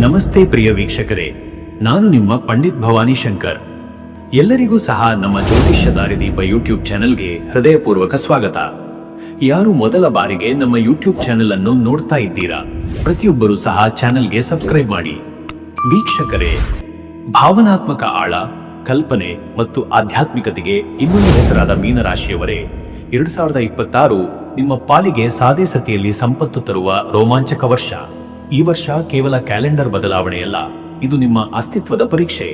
ನಮಸ್ತೆ ಪ್ರಿಯ ವೀಕ್ಷಕರೇ, ನಾನು ನಿಮ್ಮ ಪಂಡಿತ್ ಭವಾನಿ ಶಂಕರ್. ಎಲ್ಲರಿಗೂ ಸಹ ನಮ್ಮ ಜ್ಯೋತಿಷ್ಯ ದಾರಿದೀಪ ಯೂಟ್ಯೂಬ್ ಚಾನೆಲ್ಗೆ ಹೃದಯಪೂರ್ವಕ ಸ್ವಾಗತ. ಯಾರು ಮೊದಲ ಬಾರಿಗೆ ನಮ್ಮ ಯೂಟ್ಯೂಬ್ ಚಾನೆಲ್ ಅನ್ನು ನೋಡ್ತಾ ಇದ್ದೀರಾ, ಪ್ರತಿಯೊಬ್ಬರೂ ಸಹ ಚಾನೆಲ್ಗೆ ಸಬ್ಸ್ಕ್ರೈಬ್ ಮಾಡಿ. ವೀಕ್ಷಕರೇ, ಭಾವನಾತ್ಮಕ ಆಳ, ಕಲ್ಪನೆ ಮತ್ತು ಆಧ್ಯಾತ್ಮಿಕತೆಗೆ ಇನ್ನೊಂದು ಹೆಸರಾದ ಮೀನರಾಶಿಯವರೇ, ಎರಡು ಸಾವಿರದ ಇಪ್ಪತ್ತಾರು ನಿಮ್ಮ ಪಾಲಿಗೆ ಸಾದೇ ಸತಿಯಲ್ಲಿ ಸಂಪತ್ತು ತರುವ ರೋಮಾಂಚಕ ವರ್ಷ. ಈ ವರ್ಷ ಕೇವಲ ಕ್ಯಾಲೆಂಡರ್ ಬದಲಾವಣೆಯಲ್ಲ, ಇದು ನಿಮ್ಮ ಅಸ್ತಿತ್ವದ ಪರೀಕ್ಷೆ.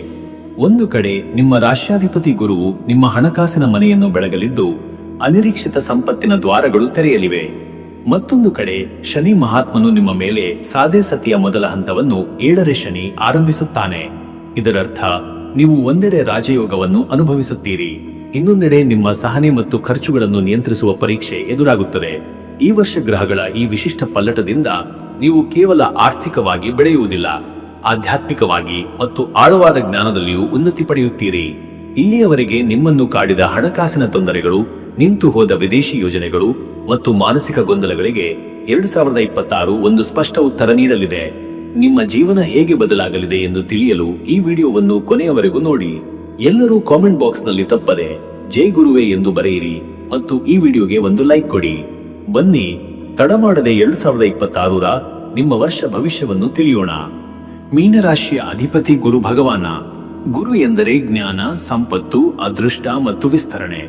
ಒಂದು ಕಡೆ ನಿಮ್ಮ ರಾಷ್ಟ್ರಾಧಿಪತಿ ಗುರುವು ನಿಮ್ಮ ಹಣಕಾಸಿನ ಮನೆಯನ್ನು ಬೆಳಗಲಿದ್ದು, ಅನಿರೀಕ್ಷಿತ ಸಂಪತ್ತಿನ ದ್ವಾರಗಳು ತೆರೆಯಲಿವೆ. ಮತ್ತೊಂದು ಕಡೆ, ಶನಿ ಮಹಾತ್ಮನು ನಿಮ್ಮ ಮೇಲೆ ಸಾದೆ ಸತಿಯ ಮೊದಲ ಹಂತವನ್ನು ಏಳರೆ ಶನಿ ಆರಂಭಿಸುತ್ತಾನೆ. ಇದರರ್ಥ, ನೀವು ಒಂದೆಡೆ ರಾಜಯೋಗವನ್ನು ಅನುಭವಿಸುತ್ತೀರಿ. ಇನ್ನೊಂದೆಡೆ ನಿಮ್ಮ ಸಹನೆ ಮತ್ತು ಖರ್ಚುಗಳನ್ನು ನಿಯಂತ್ರಿಸುವ ಪರೀಕ್ಷೆ ಎದುರಾಗುತ್ತದೆ. ಈ ವರ್ಷ ಗ್ರಹಗಳ ಈ ವಿಶಿಷ್ಟ ಪಲ್ಲಟದಿಂದ ನೀವು ಕೇವಲ ಆರ್ಥಿಕವಾಗಿ ಬೆಳೆಯುವುದಿಲ್ಲ, ಆಧ್ಯಾತ್ಮಿಕವಾಗಿ ಮತ್ತು ಆಳವಾದ ಜ್ಞಾನದಲ್ಲಿಯೂ ಉನ್ನತಿ ಪಡೆಯುತ್ತೀರಿ. ಇಲ್ಲಿಯವರೆಗೆ ನಿಮ್ಮನ್ನು ಕಾಡಿದ ಹಣಕಾಸಿನ ತೊಂದರೆಗಳು, ನಿಂತು ಹೋದ ವಿದೇಶಿ ಯೋಜನೆಗಳು ಮತ್ತು ಮಾನಸಿಕ ಗೊಂದಲಗಳಿಗೆ ಎರಡು ಸಾವಿರದ ಇಪ್ಪತ್ತಾರು ಒಂದು ಸ್ಪಷ್ಟ ಉತ್ತರ ನೀಡಲಿದೆ. ನಿಮ್ಮ ಜೀವನ ಹೇಗೆ ಬದಲಾಗಲಿದೆ ಎಂದು ತಿಳಿಯಲು ಈ ವಿಡಿಯೋವನ್ನು ಕೊನೆಯವರೆಗೂ ನೋಡಿ. ಎಲ್ಲರೂ ಕಾಮೆಂಟ್ ಬಾಕ್ಸ್ನಲ್ಲಿ ತಪ್ಪದೆ, ಜೈ ಗುರುವೆ ಎಂದು ಬರೆಯಿರಿ ಮತ್ತು ಈ ವಿಡಿಯೋಗೆ ಒಂದು ಲೈಕ್ ಕೊಡಿ. ಬನ್ನಿ ತಡ ಮಾಡದೆ ಎರಡು ಸಾವಿರದ ಇಪ್ಪತ್ತಾರರ ನಿಮ್ಮ ವರ್ಷ ಭವಿಷ್ಯವನ್ನು ತಿಳಿಯೋಣ. ಮೀನರಾಶಿಯ ಅಧಿಪತಿ ಗುರು ಭಗವಾನ. ಗುರು ಎಂದರೆ ಜ್ಞಾನ, ಸಂಪತ್ತು, ಅದೃಷ್ಟ ಮತ್ತು ವಿಸ್ತರಣೆ.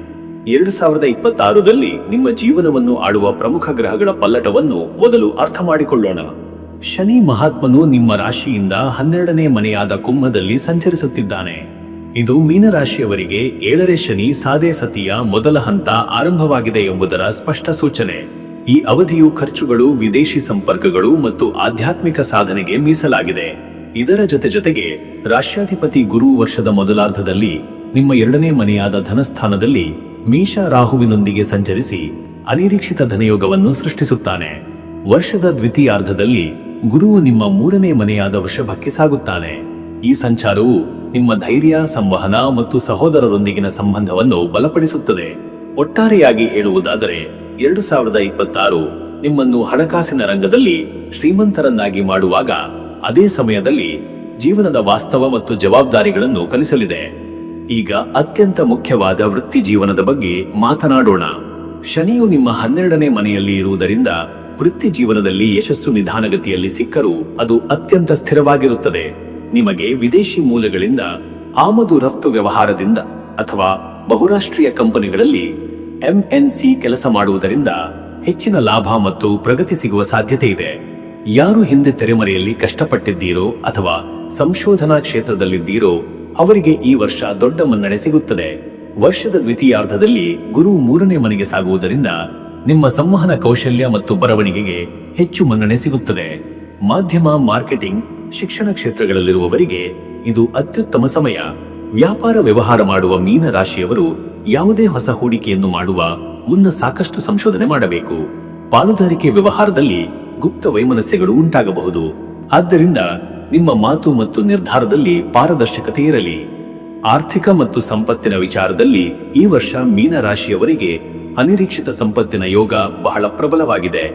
ಎರಡು ಸಾವಿರದ ಇಪ್ಪತ್ತಾರರಲ್ಲಿ ನಿಮ್ಮ ಜೀವನವನ್ನು ಆಡುವ ಪ್ರಮುಖ ಗ್ರಹಗಳ ಪಲ್ಲಟವನ್ನು ಮೊದಲು ಅರ್ಥ ಮಾಡಿಕೊಳ್ಳೋಣ. ಶನಿ ಮಹಾತ್ಮನು ನಿಮ್ಮ ರಾಶಿಯಿಂದ ಹನ್ನೆರಡನೇ ಮನೆಯಾದ ಕುಂಭದಲ್ಲಿ ಸಂಚರಿಸುತ್ತಿದ್ದಾನೆ. ಇದು ಮೀನರಾಶಿಯವರಿಗೆ ಏಳರೆ ಶನಿ, ಸಾದೇ ಸತಿಯ ಮೊದಲ ಹಂತ ಆರಂಭವಾಗಿದೆ ಎಂಬುದರ ಸ್ಪಷ್ಟ ಸೂಚನೆ. ಈ ಅವಧಿಯು ಖರ್ಚುಗಳು, ವಿದೇಶಿ ಸಂಪರ್ಕಗಳು ಮತ್ತು ಆಧ್ಯಾತ್ಮಿಕ ಸಾಧನೆಗೆ ಮೀಸಲಾಗಿದೆ. ಇದರ ಜೊತೆ ಜೊತೆಗೆ ರಾಷ್ಟ್ರಾಧಿಪತಿ ಗುರು ವರ್ಷದ ಮೊದಲಾರ್ಧದಲ್ಲಿ ನಿಮ್ಮ ಎರಡನೇ ಮನೆಯಾದ ಧನಸ್ಥಾನದಲ್ಲಿ ಮೀಷ ರಾಹುವಿನೊಂದಿಗೆ ಸಂಚರಿಸಿ ಅನಿರೀಕ್ಷಿತ ಧನಯೋಗವನ್ನು ಸೃಷ್ಟಿಸುತ್ತಾನೆ. ವರ್ಷದ ದ್ವಿತೀಯಾರ್ಧದಲ್ಲಿ ಗುರುವು ನಿಮ್ಮ ಮೂರನೇ ಮನೆಯಾದ ವೃಷಭಕ್ಕೆ ಸಾಗುತ್ತಾನೆ. ಈ ಸಂಚಾರವು ನಿಮ್ಮ ಧೈರ್ಯ, ಸಂವಹನ ಮತ್ತು ಸಹೋದರರೊಂದಿಗಿನ ಸಂಬಂಧವನ್ನು ಬಲಪಡಿಸುತ್ತದೆ. ಒಟ್ಟಾರೆಯಾಗಿ ಹೇಳುವುದಾದರೆ ಎರಡು ಸಾವಿರದ ಇಪ್ಪತ್ತಾರು ನಿಮ್ಮನ್ನು ಹಣಕಾಸಿನ ರಂಗದಲ್ಲಿ ಶ್ರೀಮಂತರನ್ನಾಗಿ ಮಾಡುವಾಗ ಅದೇ ಸಮಯದಲ್ಲಿ ಜೀವನದ ವಾಸ್ತವ ಮತ್ತು ಜವಾಬ್ದಾರಿಗಳನ್ನು ಕಲಿಸಲಿದೆ. ಈಗ ಅತ್ಯಂತ ಮುಖ್ಯವಾದ ವೃತ್ತಿ ಜೀವನದ ಬಗ್ಗೆ ಮಾತನಾಡೋಣ. ಶನಿಯು ನಿಮ್ಮ ಹನ್ನೆರಡನೇ ಮನೆಯಲ್ಲಿ ಇರುವುದರಿಂದ ವೃತ್ತಿ ಜೀವನದಲ್ಲಿ ಯಶಸ್ಸು ನಿಧಾನಗತಿಯಲ್ಲಿ ಸಿಕ್ಕರೂ ಅದು ಅತ್ಯಂತ ಸ್ಥಿರವಾಗಿರುತ್ತದೆ. ನಿಮಗೆ ವಿದೇಶಿ ಮೂಲಗಳಿಂದ ಆಮದು ರಫ್ತು ವ್ಯವಹಾರದಿಂದ ಅಥವಾ ಬಹುರಾಷ್ಟ್ರೀಯ ಕಂಪನಿಗಳಲ್ಲಿ ಎಂಎನ್ಸಿ ಕೆಲಸ ಮಾಡುವುದರಿಂದ ಹೆಚ್ಚಿನ ಲಾಭ ಮತ್ತು ಪ್ರಗತಿ ಸಿಗುವ ಸಾಧ್ಯತೆ ಇದೆ. ಯಾರು ಹಿಂದೆ ತೆರೆಮರೆಯಲ್ಲಿ ಕಷ್ಟಪಟ್ಟಿದ್ದೀರೋ ಅಥವಾ ಸಂಶೋಧನಾ ಕ್ಷೇತ್ರದಲ್ಲಿದ್ದೀರೋ ಅವರಿಗೆ ಈ ವರ್ಷ ದೊಡ್ಡ ಮನ್ನಣೆ ಸಿಗುತ್ತದೆ. ವರ್ಷದ ದ್ವಿತೀಯಾರ್ಧದಲ್ಲಿ ಗುರು ಮೂರನೇ ಮನೆಗೆ ಸಾಗುವುದರಿಂದ ನಿಮ್ಮ ಸಂವಹನ ಕೌಶಲ್ಯ ಮತ್ತು ಬರವಣಿಗೆಗೆ ಹೆಚ್ಚು ಮನ್ನಣೆ ಸಿಗುತ್ತದೆ. ಮಾಧ್ಯಮ, ಮಾರ್ಕೆಟಿಂಗ್, ಶಿಕ್ಷಣ ಕ್ಷೇತ್ರಗಳಲ್ಲಿರುವವರಿಗೆ ಇದು ಅತ್ಯುತ್ತಮ ಸಮಯ. ವ್ಯಾಪಾರ ವ್ಯವಹಾರ ಮಾಡುವ ಮೀನ ರಾಶಿಯವರು ಯಾವುದೇ ಹೊಸ ಹೂಡಿಕೆಯನ್ನು ಮಾಡುವ ಮುನ್ನ ಸಾಕಷ್ಟು ಸಂಶೋಧನೆ ಮಾಡಬೇಕು. ಪಾಲುದಾರಿಕೆ ವ್ಯವಹಾರದಲ್ಲಿ ಗುಪ್ತ ವೈಮನಸ್ಯಗಳು ಉಂಟಾಗಬಹುದು. ಆದ್ದರಿಂದ ನಿಮ್ಮ ಮಾತು ಮತ್ತು ನಿರ್ಧಾರದಲ್ಲಿ ಪಾರದರ್ಶಕತೆ ಇರಲಿ. ಆರ್ಥಿಕ ಮತ್ತು ಸಂಪತ್ತಿನ ವಿಚಾರದಲ್ಲಿ ಈ ವರ್ಷ ಮೀನ ರಾಶಿಯವರಿಗೆ ಅನಿರೀಕ್ಷಿತ ಸಂಪತ್ತಿನ ಯೋಗ ಬಹಳ ಪ್ರಬಲವಾಗಿದೆ.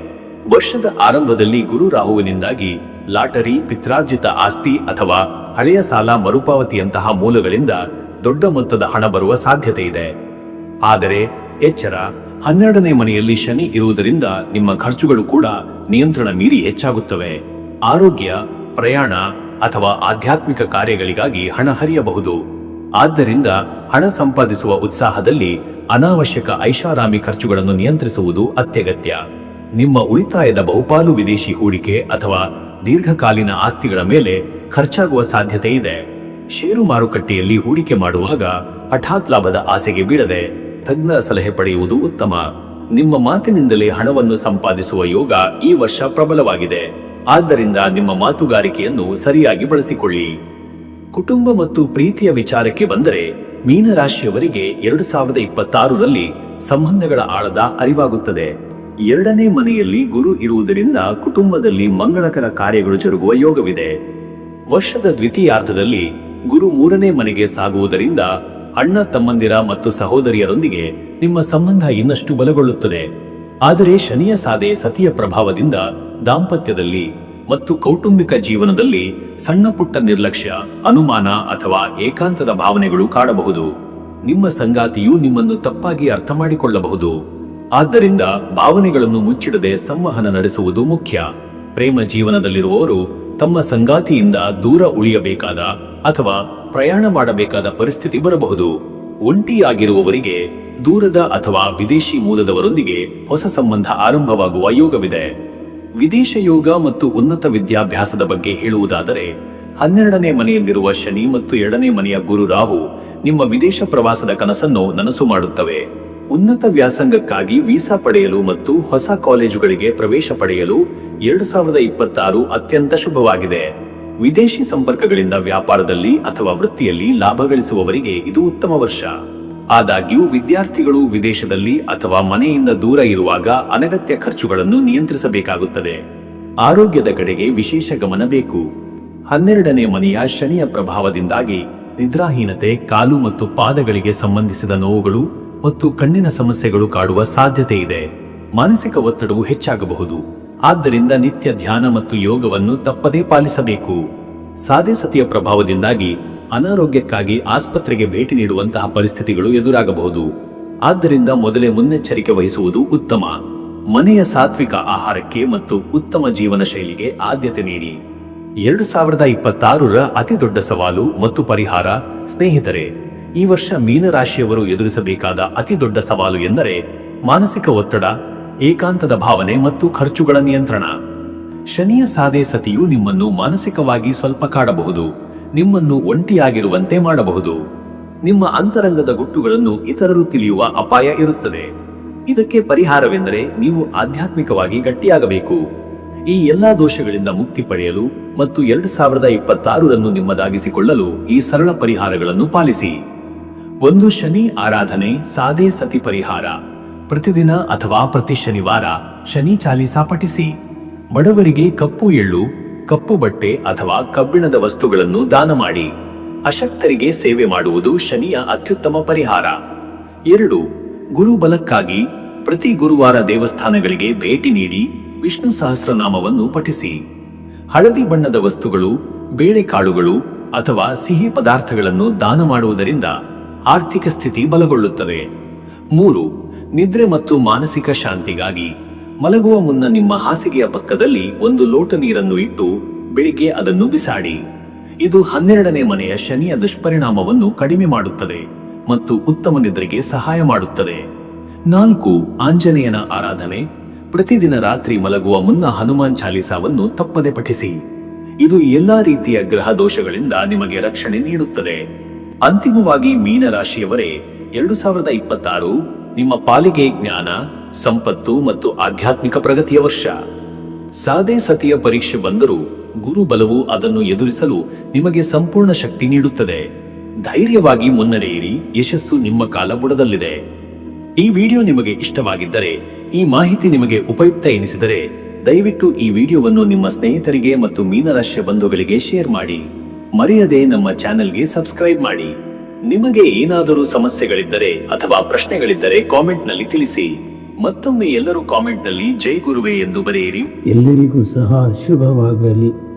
ವರ್ಷದ ಆರಂಭದಲ್ಲಿ ಗುರು ರಾಹುವಿನಿಂದಾಗಿ ಲಾಟರಿ, ಪಿತ್ರಾರ್ಜಿತ ಆಸ್ತಿ ಅಥವಾ ಹಳೆಯ ಸಾಲ ಮರುಪಾವತಿಯಂತಹ ಮೂಲಗಳಿಂದ ದೊಡ್ಡ ಮೊತ್ತದ ಹಣ ಬರುವ ಸಾಧ್ಯತೆ ಇದೆ. ಆದರೆ ಎಚ್ಚರ, ಹನ್ನೆರಡನೇ ಮನೆಯಲ್ಲಿ ಶನಿ ಇರುವುದರಿಂದ ನಿಮ್ಮ ಖರ್ಚುಗಳು ಕೂಡ ನಿಯಂತ್ರಣ ಮೀರಿ ಹೆಚ್ಚಾಗುತ್ತವೆ. ಆರೋಗ್ಯ, ಪ್ರಯಾಣ ಅಥವಾ ಆಧ್ಯಾತ್ಮಿಕ ಕಾರ್ಯಗಳಿಗಾಗಿ ಹಣ ಹರಿಯಬಹುದು. ಆದ್ದರಿಂದ ಹಣ ಸಂಪಾದಿಸುವ ಉತ್ಸಾಹದಲ್ಲಿ ಅನಾವಶ್ಯಕ ಐಷಾರಾಮಿ ಖರ್ಚುಗಳನ್ನು ನಿಯಂತ್ರಿಸುವುದು ಅತ್ಯಗತ್ಯ. ನಿಮ್ಮ ಉಳಿತಾಯದ ಬಹುಪಾಲು ವಿದೇಶಿ ಹೂಡಿಕೆ ಅಥವಾ ದೀರ್ಘಕಾಲೀನ ಆಸ್ತಿಗಳ ಮೇಲೆ ಖರ್ಚಾಗುವ ಸಾಧ್ಯತೆ ಇದೆ. ಷೇರು ಮಾರುಕಟ್ಟೆಯಲ್ಲಿ ಹೂಡಿಕೆ ಮಾಡುವಾಗ ಹಠಾತ್ ಲಾಭದ ಆಸೆಗೆ ಬೀಳದೆ ತಜ್ಞರ ಸಲಹೆ ಪಡೆಯುವುದು ಉತ್ತಮ. ನಿಮ್ಮ ಮಾತಿನಿಂದಲೇ ಹಣವನ್ನು ಸಂಪಾದಿಸುವ ಯೋಗ ಈ ವರ್ಷ ಪ್ರಬಲವಾಗಿದೆ. ಆದ್ದರಿಂದ ನಿಮ್ಮ ಮಾತುಗಾರಿಕೆಯನ್ನು ಸರಿಯಾಗಿ ಬಳಸಿಕೊಳ್ಳಿ. ಕುಟುಂಬ ಮತ್ತು ಪ್ರೀತಿಯ ವಿಚಾರಕ್ಕೆ ಬಂದರೆ ಮೀನರಾಶಿಯವರಿಗೆ ಎರಡು ಸಾವಿರದ ಇಪ್ಪತ್ತಾರರಲ್ಲಿ ಸಂಬಂಧಗಳ ಆಳದ ಅರಿವಾಗುತ್ತದೆ. ಎರಡನೇ ಮನೆಯಲ್ಲಿ ಗುರು ಇರುವುದರಿಂದ ಕುಟುಂಬದಲ್ಲಿ ಮಂಗಳಕರ ಕಾರ್ಯಗಳು ಜರುಗುವ ಯೋಗವಿದೆ. ವರ್ಷದ ದ್ವಿತೀಯಾರ್ಧದಲ್ಲಿ ಗುರು ಮೂರನೇ ಮನೆಗೆ ಸಾಗುವುದರಿಂದ ಅಣ್ಣ ತಮ್ಮಂದಿರ ಮತ್ತು ಸಹೋದರಿಯರೊಂದಿಗೆ ನಿಮ್ಮ ಸಂಬಂಧ ಇನ್ನಷ್ಟು ಬಲಗೊಳ್ಳುತ್ತದೆ. ಆದರೆ ಶನಿಯ ಸಾಧೆ ಸತಿಯ ಪ್ರಭಾವದಿಂದ ದಾಂಪತ್ಯದಲ್ಲಿ ಮತ್ತು ಕೌಟುಂಬಿಕ ಜೀವನದಲ್ಲಿ ಸಣ್ಣ ಪುಟ್ಟ ನಿರ್ಲಕ್ಷ್ಯ, ಅನುಮಾನ ಅಥವಾ ಏಕಾಂತದ ಭಾವನೆಗಳು ಕಾಡಬಹುದು. ನಿಮ್ಮ ಸಂಗಾತಿಯು ನಿಮ್ಮನ್ನು ತಪ್ಪಾಗಿ ಅರ್ಥ ಮಾಡಿಕೊಳ್ಳಬಹುದು ಆದ್ದರಿಂದ ಭಾವನೆಗಳನ್ನು ಮುಚ್ಚಿಡದೆ ಸಂವಹನ ನಡೆಸುವುದು ಮುಖ್ಯ. ಪ್ರೇಮ ಜೀವನದಲ್ಲಿರುವವರು ತಮ್ಮ ಸಂಗಾತಿಯಿಂದ ದೂರ ಉಳಿಯಬೇಕಾದ ಅಥವಾ ಪ್ರಯಾಣ ಮಾಡಬೇಕಾದ ಪರಿಸ್ಥಿತಿ ಬರಬಹುದು. ಒಂಟಿಯಾಗಿರುವವರಿಗೆ ದೂರದ ಅಥವಾ ವಿದೇಶಿ ಮೂಲದವರೊಂದಿಗೆ ಹೊಸ ಸಂಬಂಧ ಆರಂಭವಾಗುವ ಯೋಗವಿದೆ. ವಿದೇಶ ಯೋಗ ಮತ್ತು ಉನ್ನತ ವಿದ್ಯಾಭ್ಯಾಸದ ಬಗ್ಗೆ ಹೇಳುವುದಾದರೆ, ಹನ್ನೆರಡನೇ ಮನೆಯಲ್ಲಿರುವ ಶನಿ ಮತ್ತು ಎರಡನೇ ಮನೆಯ ಗುರು ರಾಹು ನಿಮ್ಮ ವಿದೇಶ ಪ್ರವಾಸದ ಕನಸನ್ನು ನನಸು ಮಾಡುತ್ತವೆ. ಉನ್ನತ ವ್ಯಾಸಂಗಕ್ಕಾಗಿ ವೀಸಾ ಪಡೆಯಲು ಮತ್ತು ಹೊಸ ಕಾಲೇಜುಗಳಿಗೆ ಪ್ರವೇಶ ಪಡೆಯಲು ಎರಡು ಸಾವಿರದ ಇಪ್ಪತ್ತಾರು ಅತ್ಯಂತ ಶುಭವಾಗಿದೆ. ವಿದೇಶಿ ಸಂಪರ್ಕಗಳಿಂದ ವ್ಯಾಪಾರದಲ್ಲಿ ಅಥವಾ ವೃತ್ತಿಯಲ್ಲಿ ಲಾಭ ಗಳಿಸುವವರಿಗೆ ಇದು ಉತ್ತಮ ವರ್ಷ. ಆದಾಗ್ಯೂ, ವಿದ್ಯಾರ್ಥಿಗಳು ವಿದೇಶದಲ್ಲಿ ಅಥವಾ ಮನೆಯಿಂದ ದೂರ ಇರುವಾಗ ಅನಗತ್ಯ ಖರ್ಚುಗಳನ್ನು ನಿಯಂತ್ರಿಸಬೇಕಾಗುತ್ತದೆ. ಆರೋಗ್ಯದ ಕಡೆಗೆ ವಿಶೇಷ ಗಮನ ಬೇಕು. ಹನ್ನೆರಡನೇ ಮನೆಯ ಶನಿಯ ಪ್ರಭಾವದಿಂದಾಗಿ ನಿದ್ರಾಹೀನತೆ, ಕಾಲು ಮತ್ತು ಪಾದಗಳಿಗೆ ಸಂಬಂಧಿಸಿದ ನೋವುಗಳು ಮತ್ತು ಕಣ್ಣಿನ ಸಮಸ್ಯೆಗಳು ಕಾಡುವ ಸಾಧ್ಯತೆ ಇದೆ. ಮಾನಸಿಕ ಒತ್ತಡವು ಹೆಚ್ಚಾಗಬಹುದು. ಆದ್ದರಿಂದ ನಿತ್ಯ ಧ್ಯಾನ ಮತ್ತು ಯೋಗವನ್ನು ತಪ್ಪದೇ ಪಾಲಿಸಬೇಕು. ಸಾದೆ ಸತಿಯ ಪ್ರಭಾವದಿಂದಾಗಿ ಅನಾರೋಗ್ಯಕ್ಕಾಗಿ ಆಸ್ಪತ್ರೆಗೆ ಭೇಟಿ ನೀಡುವಂತಹ ಪರಿಸ್ಥಿತಿಗಳು ಎದುರಾಗಬಹುದು. ಆದ್ದರಿಂದ ಮೊದಲೇ ಮುನ್ನೆಚ್ಚರಿಕೆ ವಹಿಸುವುದು ಉತ್ತಮ. ಮನೆಯ ಸಾತ್ವಿಕ ಆಹಾರಕ್ಕೆ ಮತ್ತು ಉತ್ತಮ ಜೀವನ ಶೈಲಿಗೆ ಆದ್ಯತೆ ನೀಡಿ. ಎರಡು ಸಾವಿರದ ಇಪ್ಪತ್ತಾರರ ಅತಿದೊಡ್ಡ ಸವಾಲು ಮತ್ತು ಪರಿಹಾರ, ಸ್ನೇಹಿತರೆ. ಈ ವರ್ಷ ಮೀನರಾಶಿಯವರು ಎದುರಿಸಬೇಕಾದ ಅತಿ ದೊಡ್ಡ ಸವಾಲು ಎಂದರೆ ಮಾನಸಿಕ ಒತ್ತಡ, ಏಕಾಂತದ ಭಾವನೆ ಮತ್ತು ಖರ್ಚುಗಳ ನಿಯಂತ್ರಣ. ಶನಿಯ ಸಾಧೆ ಸತಿಯು ನಿಮ್ಮನ್ನು ಮಾನಸಿಕವಾಗಿ ಸ್ವಲ್ಪ ಕಾಡಬಹುದು, ನಿಮ್ಮನ್ನು ಒಂಟಿಯಾಗಿರುವಂತೆ ಮಾಡಬಹುದು. ನಿಮ್ಮ ಅಂತರಂಗದ ಗುಟ್ಟುಗಳನ್ನು ಇತರರು ತಿಳಿಯುವ ಅಪಾಯ ಇರುತ್ತದೆ. ಇದಕ್ಕೆ ಪರಿಹಾರವೆಂದರೆ ನೀವು ಆಧ್ಯಾತ್ಮಿಕವಾಗಿ ಗಟ್ಟಿಯಾಗಬೇಕು. ಈ ಎಲ್ಲಾ ದೋಷಗಳಿಂದ ಮುಕ್ತಿ ಪಡೆಯಲು ಮತ್ತು ಎರಡು ಸಾವಿರದ ಇಪ್ಪತ್ತಾರರನ್ನು ನಿಮ್ಮದಾಗಿಸಿಕೊಳ್ಳಲು ಈ ಸರಳ ಪರಿಹಾರಗಳನ್ನು ಪಾಲಿಸಿ. ಒಂದು ಶನಿ ಆರಾಧನೆ ಸಾದೆ ಸತಿ ಪರಿಹಾರ. ಪ್ರತಿದಿನ ಅಥವಾ ಪ್ರತಿ ಶನಿವಾರ ಶನಿ ಚಾಲಿಸಾ ಪಠಿಸಿ. ಬಡವರಿಗೆ ಕಪ್ಪು ಎಳ್ಳು, ಕಪ್ಪು ಬಟ್ಟೆ ಅಥವಾ ಕಬ್ಬಿಣದ ವಸ್ತುಗಳನ್ನು ದಾನ ಮಾಡಿ. ಅಶಕ್ತರಿಗೆ ಸೇವೆ ಮಾಡುವುದು ಶನಿಯ ಅತ್ಯುತ್ತಮ ಪರಿಹಾರ. ಎರಡು, ಗುರುಬಲಕ್ಕಾಗಿ ಪ್ರತಿ ಗುರುವಾರ ದೇವಸ್ಥಾನಗಳಿಗೆ ಭೇಟಿ ನೀಡಿ ವಿಷ್ಣು ಸಹಸ್ರನಾಮವನ್ನು ಪಠಿಸಿ. ಹಳದಿ ಬಣ್ಣದ ವಸ್ತುಗಳು, ಬೇಳೆಕಾಳುಗಳು ಅಥವಾ ಸಿಹಿ ಪದಾರ್ಥಗಳನ್ನು ದಾನ ಮಾಡುವುದರಿಂದ ಆರ್ಥಿಕ ಸ್ಥಿತಿ ಬಲಗೊಳ್ಳುತ್ತದೆ. ಮೂರು, ನಿದ್ರೆ ಮತ್ತು ಮಾನಸಿಕ ಶಾಂತಿಗಾಗಿ. ಮಲಗುವ ಮುನ್ನ ನಿಮ್ಮ ಹಾಸಿಗೆಯ ಪಕ್ಕದಲ್ಲಿ ಒಂದು ಲೋಟ ನೀರನ್ನು ಇಟ್ಟು ಬೆಳಿಗ್ಗೆ ಅದನ್ನು ಬಿಸಾಡಿ. ಇದು ಹನ್ನೆರಡನೇ ಮನೆಯ ಶನಿಯ ದುಷ್ಪರಿಣಾಮವನ್ನು ಕಡಿಮೆ ಮಾಡುತ್ತದೆ ಮತ್ತು ಉತ್ತಮ ನಿದ್ರೆಗೆ ಸಹಾಯ ಮಾಡುತ್ತದೆ. ನಾಲ್ಕು, ಆಂಜನೇಯನ ಆರಾಧನೆ. ಪ್ರತಿದಿನ ರಾತ್ರಿ ಮಲಗುವ ಮುನ್ನ ಹನುಮಾನ್ ಚಾಲಿಸಾವನ್ನು ತಪ್ಪದೆ ಪಠಿಸಿ. ಇದು ಎಲ್ಲಾ ರೀತಿಯ ಗ್ರಹ ದೋಷಗಳಿಂದ ನಿಮಗೆ ರಕ್ಷಣೆ ನೀಡುತ್ತದೆ. ಅಂತಿಮವಾಗಿ ಮೀನರಾಶಿಯವರೇ, ಎರಡು ಸಾವಿರದ ಇಪ್ಪತ್ತಾರು ನಿಮ್ಮ ಪಾಲಿಗೆ ಜ್ಞಾನ, ಸಂಪತ್ತು ಮತ್ತು ಆಧ್ಯಾತ್ಮಿಕ ಪ್ರಗತಿಯ ವರ್ಷ. ಸಾದೆ ಸತಿಯ ಪರೀಕ್ಷೆ ಬಂದರೂ ಗುರುಬಲವು ಅದನ್ನು ಎದುರಿಸಲು ನಿಮಗೆ ಸಂಪೂರ್ಣ ಶಕ್ತಿ ನೀಡುತ್ತದೆ. ಧೈರ್ಯವಾಗಿ ಮುನ್ನಡೆಯಿರಿ, ಯಶಸ್ಸು ನಿಮ್ಮ ಕಾಲ ಬುಡದಲ್ಲಿದೆ. ಈ ವಿಡಿಯೋ ನಿಮಗೆ ಇಷ್ಟವಾಗಿದ್ದರೆ, ಈ ಮಾಹಿತಿ ನಿಮಗೆ ಉಪಯುಕ್ತ ಎನಿಸಿದರೆ, ದಯವಿಟ್ಟು ಈ ವಿಡಿಯೋವನ್ನು ನಿಮ್ಮ ಸ್ನೇಹಿತರಿಗೆ ಮತ್ತು ಮೀನರಾಶಿಯ ಬಂಧುಗಳಿಗೆ ಶೇರ್ ಮಾಡಿ. ಮರೆಯದೆ ನಮ್ಮ ಚಾನೆಲ್ಗೆ ಸಬ್ಸ್ಕ್ರೈಬ್ ಮಾಡಿ. ನಿಮಗೆ ಏನಾದರೂ ಸಮಸ್ಯೆಗಳಿದ್ದರೆ ಅಥವಾ ಪ್ರಶ್ನೆಗಳಿದ್ದರೆ ಕಾಮೆಂಟ್ನಲ್ಲಿ ತಿಳಿಸಿ. ಮತ್ತೊಮ್ಮೆ ಎಲ್ಲರೂ ಕಾಮೆಂಟ್ನಲ್ಲಿ ಜೈ ಗುರುವೆ ಎಂದು ಬರೆಯಿರಿ. ಎಲ್ಲರಿಗೂ ಸಹ ಶುಭವಾಗಲಿ.